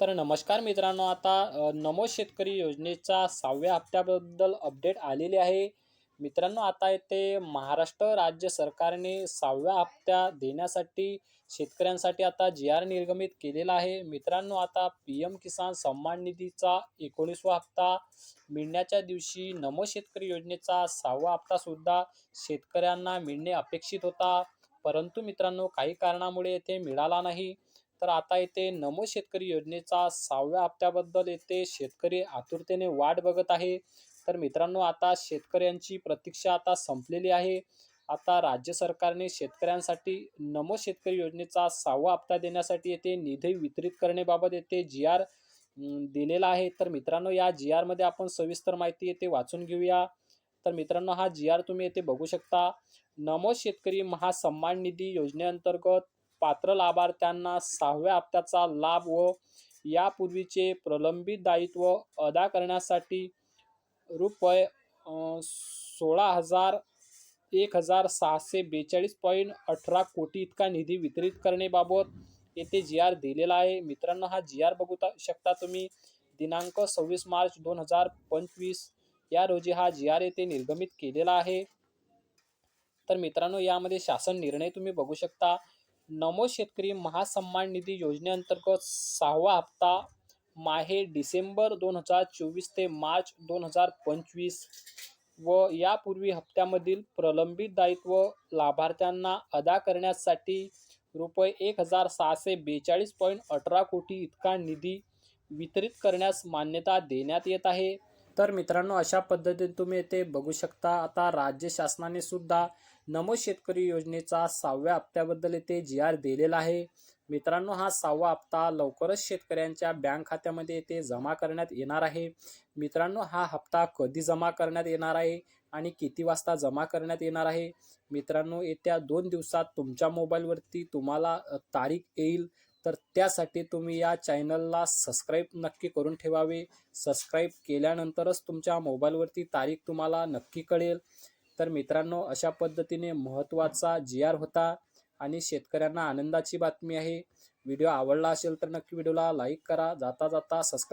तर नमस्कार मित्रांनो आता नमो शेतकरी योजनेचा सहाव्या हप्त्याबद्दल अपडेट आलेली आहे. मित्रांनो आता येथे महाराष्ट्र राज्य सरकारने सहाव्या हप्त्या देण्यासाठी शेतकऱ्यांसाठी आता जी आर निर्गमित केलेला आहे. मित्रांनो आता पी एम किसान सन्मान निधीचा एकोणीसवा हप्ता मिळण्याच्या दिवशी नमो शेतकरी योजनेचा सहावा हप्ता सुद्धा शेतकऱ्यांना मिळणे अपेक्षित होता. परंतु मित्रांनो काही कारणामुळे येथे मिळाला नाही. तर आता येथे नमो शेतकरी योजनेचा सहाव्या हप्त्याबद्दल येथे शेतकरी आतुरतेने वाट बघत आहे. तर मित्रांनो आता शेतकऱ्यांची प्रतीक्षा आता संपलेली आहे. आता राज्य सरकारने शेतकऱ्यांसाठी नमो शेतकरी योजनेचा सहावा हप्ता देण्यासाठी येथे निधी वितरित करण्याबाबत येथे जी आर दिलेला आहे. तर मित्रांनो या जी आरमध्ये आपण सविस्तर माहिती येथे वाचून घेऊया. तर मित्रांनो हा जी आर तुम्ही येथे बघू शकता. नमो शेतकरी महासन्मान निधी योजनेअंतर्गत पात्र लाभार्थ्यांना सहाव्या हप्त्याचा लाभ व यापूर्वीचे प्रलंबित दायित्व अदा करण्यासाठी रुपये सोळा हजार एक हजार सहाशे बेचाळीस पॉईंट अठरा कोटी इतका निधी वितरित करण्याबाबत येथे जी आर दिलेला आहे. मित्रांनो हा जी आर बघू शकता तुम्ही. दिनांक सव्वीस मार्च दोन हजार पंचवीस या रोजी हा जी आर येथे निर्गमित केलेला आहे. तर मित्रांनो यामध्ये शासन निर्णय तुम्ही बघू शकता. नमो शेतकरी महासन्मान निधी योजनेअंतर्गत सहावा हप्ता माहे डिसेंबर दोन हजार चोवीस ते मार्च दोन हजार पंचवीस व यापूर्वी हप्त्यामधील प्रलंबित दायित्व लाभार्थ्यांना अदा करण्यासाठी रुपये एक हजार सहाशे बेचाळीस पॉईंट अठरा कोटी इतका निधी वितरित करण्यास मान्यता देण्यात येत आहे. तर मित्रांनो अशा पद्धतीने तुम्ही येथे बघू शकता. आता राज्य शासनाने सुद्धा नमो शेतकरी योजनेचा सहाव्या हप्त्याबद्दल येथे जी आर दिलेला आहे. मित्रांनो हा सहावा हप्ता लवकरच शेतकऱ्यांच्या बँक खात्यामध्ये येथे जमा करण्यात येणार आहे. मित्रांनो हा हप्ता कधी जमा करण्यात येणार आहे आणि किती वाजता जमा करण्यात येणार आहे? मित्रांनो येत्या दोन दिवसात तुमच्या मोबाईलवरती तुम्हाला तारीख येईल. तर त्यासाठी तुम्ही या चॅनलला सबस्क्राईब नक्की करून ठेवावे. सबस्क्राईब केल्यानंतरच तुमच्या मोबाईलवरती तारीख तुम्हाला नक्की कळेल. तर मित्रांनो अशा पद्धतीने महत्त्वाचा जी आर होता आणि शेतकऱ्यांना आनंदाची बातमी आहे. व्हिडिओ आवडला असेल तर नक्की व्हिडिओला लाईक करा. जाता जाता सबस्क्राईब